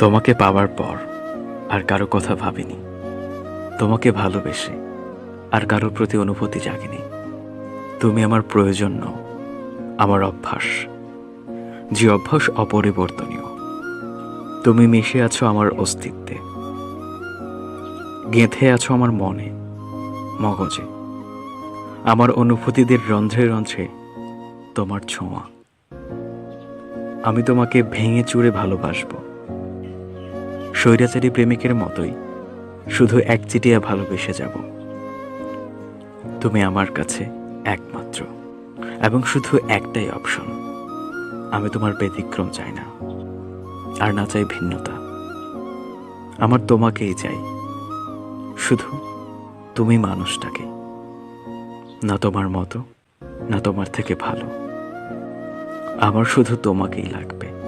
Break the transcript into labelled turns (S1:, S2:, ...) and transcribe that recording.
S1: তোমাকে পাওয়ার পর আর কারও কথা ভাবিনি। তোমাকে ভালোবেসে আর কারোর প্রতি অনুভূতি জাগেনি। তুমি আমার প্রয়োজন নও, আমার অভ্যাস। যে অভ্যাস অপরিবর্তনীয়। তুমি মিশে আছো আমার অস্তিত্বে। গেঁথে আছো আমার মনে, মগজে। আমার অনুভূতিদের রন্ধ্রে রন্ধ্রে তোমার ছোঁয়া। আমি তোমাকে ভেঙে চুরে ভালোবাসবো। স্বৈরাচারী প্রেমিকের মতোই, শুধু এক চিটিয়া ভালোবেসে যাব। তুমি আমার কাছে একমাত্র, এবং শুধু একটাই অপশন, আমি তোমার ব্যতিক্রম চাই না, আর না চাই ভিন্নতা। আমার তোমাকেই চাই, শুধু তুমি মানুষটাকে, না তোমার মতো, না তোমার থেকে ভালো। আমার শুধু তোমাকেই লাগবে।